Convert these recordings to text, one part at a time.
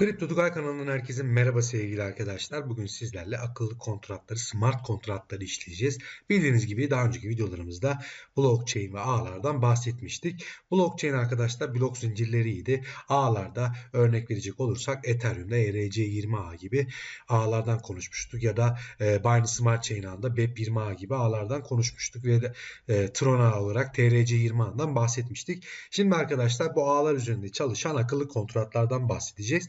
Kripto Tugay kanalından herkese merhaba sevgili arkadaşlar. Bugün sizlerle akıllı kontratları, smart kontratları işleyeceğiz. Bildiğiniz gibi daha önceki videolarımızda blockchain ve ağlardan bahsetmiştik. Blockchain arkadaşlar blok zincirleriydi. Ağlarda örnek verecek olursak Ethereum'da ERC20 ağ gibi ağlardan konuşmuştuk. Ya da e, Binance Smart Chain ağında BEP20 ağ gibi ağlardan konuşmuştuk. Ve de e, Tron ağ olarak TRC20 ağından bahsetmiştik. Şimdi arkadaşlar bu ağlar üzerinde çalışan akıllı kontratlardan bahsedeceğiz.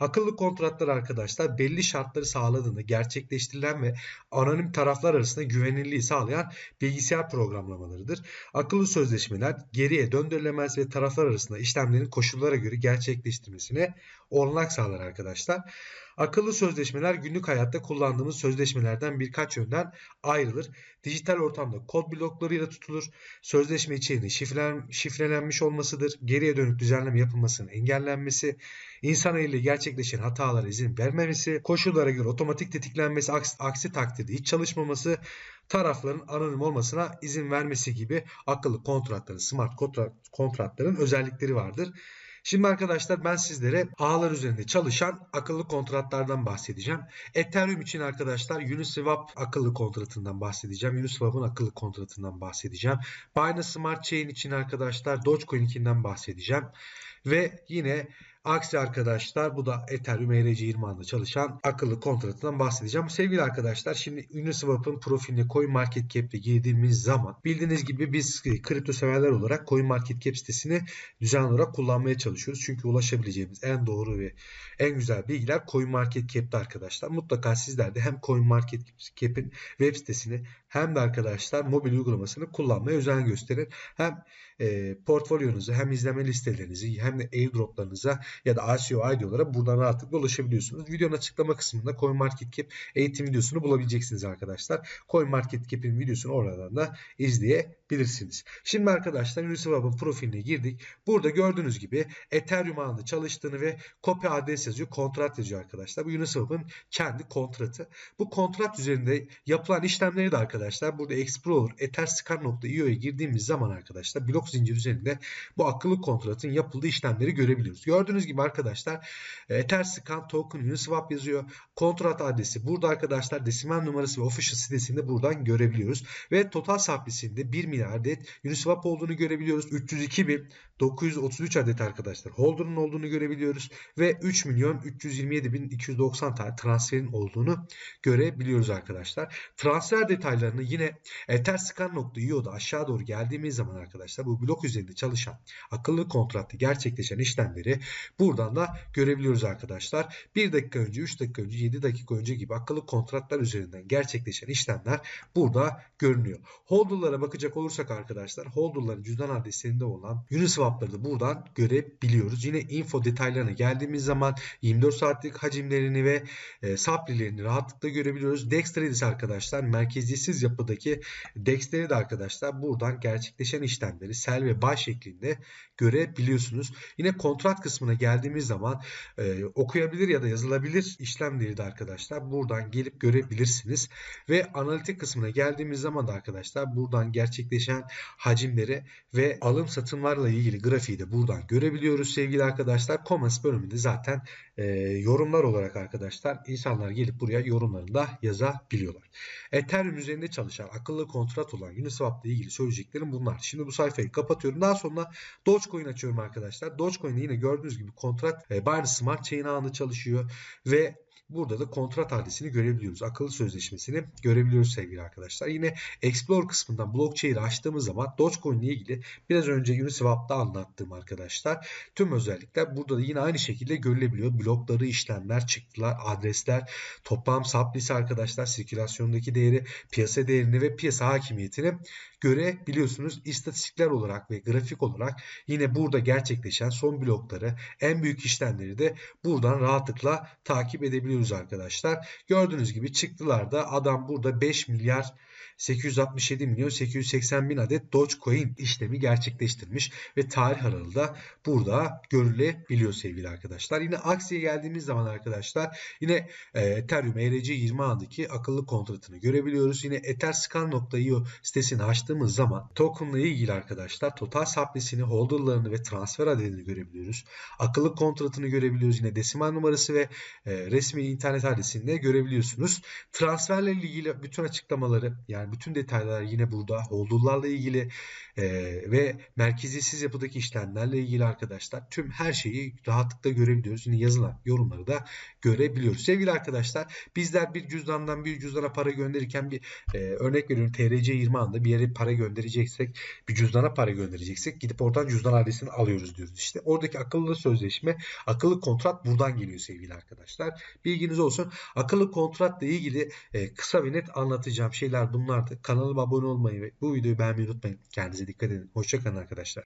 Akıllı kontratlar arkadaşlar belli şartları sağladığında gerçekleştirilen ve anonim taraflar arasında güvenilirliği sağlayan bilgisayar programlamalarıdır. Akıllı sözleşmeler geriye döndürülemez ve taraflar arasında işlemlerin koşullara göre gerçekleştirmesine olanak sağlar arkadaşlar. Akıllı sözleşmeler günlük hayatta kullandığımız sözleşmelerden birkaç yönden ayrılır. Dijital ortamda kod bloklarıyla tutulur. Sözleşme içeriğinin şifrelen, şifrelenmiş olmasıdır. Geriye dönük düzenleme yapılmasının engellenmesi, insan eliyle gerçekleşen hatalara izin vermemesi, koşullara göre otomatik tetiklenmesi, aksi, aksi takdirde hiç çalışmaması, tarafların anonim olmasına izin vermesi gibi akıllı kontratların, smart kontrat, kontratların özellikleri vardır. Şimdi arkadaşlar ben sizlere ağlar üzerinde çalışan akıllı kontratlardan bahsedeceğim. Ethereum için arkadaşlar Uniswap akıllı kontratından bahsedeceğim. Uniswap'ın akıllı kontratından bahsedeceğim. Binance Smart Chain için arkadaşlar Dogecoin'inkinden bahsedeceğim. Ve yine aksi arkadaşlar bu da Ethereum ERC20 anda çalışan akıllı kontratından bahsedeceğim. Sevgili arkadaşlar şimdi Uniswap'ın profiline CoinMarketCap'te girdiğimiz zaman bildiğiniz gibi biz kripto severler olarak CoinMarketCap sitesini düzenli olarak kullanmaya çalışıyoruz. Çünkü ulaşabileceğimiz en doğru ve en güzel bilgiler CoinMarketCap'te arkadaşlar. Mutlaka sizler de hem CoinMarketCap'in web sitesini hem de arkadaşlar mobil uygulamasını kullanmaya özen gösterin. Hem e, portfolyonuzu hem izleme listelerinizi hem de airdroplarınıza ya da ICO ID'lara buradan rahatlıkla ulaşabiliyorsunuz. Videonun açıklama kısmında CoinMarketCap eğitim videosunu bulabileceksiniz arkadaşlar. CoinMarketCap'in videosunu oradan da izleyebilirsiniz. Şimdi arkadaşlar Uniswap'ın profiline girdik. Burada gördüğünüz gibi Ethereum ağında çalıştığını ve copy adres yazıyor, kontrat yazıyor arkadaşlar. Bu Uniswap'ın kendi kontratı. Bu kontrat üzerinde yapılan işlemleri de arkadaşlar burada Explorer, etherscan.io'ya girdiğimiz zaman arkadaşlar blok zincir üzerinde bu akıllı kontratın yapıldığı işlemleri görebiliyoruz. Gördüğünüz gibi arkadaşlar Etherscan token Uniswap yazıyor. Kontrat adresi burada arkadaşlar desimal numarası ve official sitesinde buradan görebiliyoruz. Ve total saplisinde 1 milyar adet Uniswap olduğunu görebiliyoruz. 302.933 adet arkadaşlar holder'ın olduğunu görebiliyoruz. Ve 3 milyon 327.290 tane transferin olduğunu görebiliyoruz arkadaşlar. Transfer detaylarını yine etherscan.io'da aşağı doğru geldiğimiz zaman arkadaşlar bu blok üzerinde çalışan akıllı kontratlı gerçekleşen işlemleri buradan da görebiliyoruz arkadaşlar. 1 dakika önce, 3 dakika önce, 7 dakika önce gibi akıllı kontratlar üzerinden gerçekleşen işlemler burada görünüyor. Holder'lara bakacak olursak arkadaşlar holder'ların cüzdan adreslerinde olan Uniswap'ları da buradan görebiliyoruz. Yine info detaylarına geldiğimiz zaman 24 saatlik hacimlerini ve e, saplilerini rahatlıkla görebiliyoruz. Dextradis arkadaşlar merkeziyetsiz yapıdaki Dex'leri de arkadaşlar buradan gerçekleşen işlemleri sell ve buy şeklinde görebiliyorsunuz. Yine kontrat kısmına geldiğimiz zaman e, okuyabilir ya da yazılabilir işlemleri de arkadaşlar buradan gelip görebilirsiniz. Ve analitik kısmına geldiğimiz zaman da arkadaşlar buradan gerçekleşen hacimleri ve alım satımlarla ilgili grafiği de buradan görebiliyoruz sevgili arkadaşlar. Comments bölümünde zaten e, yorumlar olarak arkadaşlar insanlar gelip buraya yorumlarını da yazabiliyorlar. Ethereum üzerinde çalışan akıllı kontrat olan Uniswap ile ilgili söyleyeceklerim bunlar. Şimdi bu sayfayı kapatıyorum. Daha sonra Dogecoin açıyorum arkadaşlar. Dogecoin'de yine gördüğünüz gibi kontrat e, Binance Smart Chain ağında çalışıyor ve Burada da kontrat adresini görebiliyoruz. Akıllı sözleşmesini görebiliyoruz sevgili arkadaşlar. Yine Explore kısmından blockchain'i açtığımız zaman Dogecoin ile ilgili biraz önce Uniswap'ta anlattığım arkadaşlar tüm özellikler burada da yine aynı şekilde görülebiliyor. Blokları, işlemler, çıktılar, adresler, toplam saplisi arkadaşlar, sirkülasyondaki değeri, piyasa değerini ve piyasa hakimiyetini görebiliyorsunuz. İstatistikler olarak ve grafik olarak yine burada gerçekleşen son blokları, en büyük işlemleri de buradan rahatlıkla takip edebiliyorsunuz görebiliyoruz arkadaşlar. Gördüğünüz gibi çıktılarda adam burada 5 milyar 867 milyon 880 bin adet Dogecoin işlemi gerçekleştirmiş ve tarih aralığı da burada görülebiliyor sevgili arkadaşlar. Yine Axi'ye geldiğimiz zaman arkadaşlar yine e, Ethereum ERC20 ağındaki akıllı kontratını görebiliyoruz. Yine etherscan.io sitesini açtığımız zaman tokenla ilgili arkadaşlar total saplisini, holderlarını ve transfer adedini görebiliyoruz. Akıllı kontratını görebiliyoruz. Yine desimal numarası ve e, resmi internet adresini de görebiliyorsunuz. Transferle ilgili bütün açıklamaları yani bütün detaylar yine burada. Holderlarla ilgili e, ve merkeziyetsiz yapıdaki işlemlerle ilgili arkadaşlar tüm her şeyi rahatlıkla görebiliyoruz. Yine yazılan yorumları da görebiliyoruz. Sevgili arkadaşlar bizler bir cüzdandan bir cüzdana para gönderirken bir e, örnek veriyorum TRC20 anda bir yere para göndereceksek bir cüzdana para göndereceksek gidip oradan cüzdan adresini alıyoruz diyoruz. İşte oradaki akıllı sözleşme akıllı kontrat buradan geliyor sevgili arkadaşlar. Bilginiz olsun. Akıllı kontratla ilgili e, kısa ve net anlatacağım şeyler bunlardı. Kanalıma abone olmayı ve bu videoyu beğenmeyi unutmayın. Kendinize dikkat edin. Hoşçakalın arkadaşlar.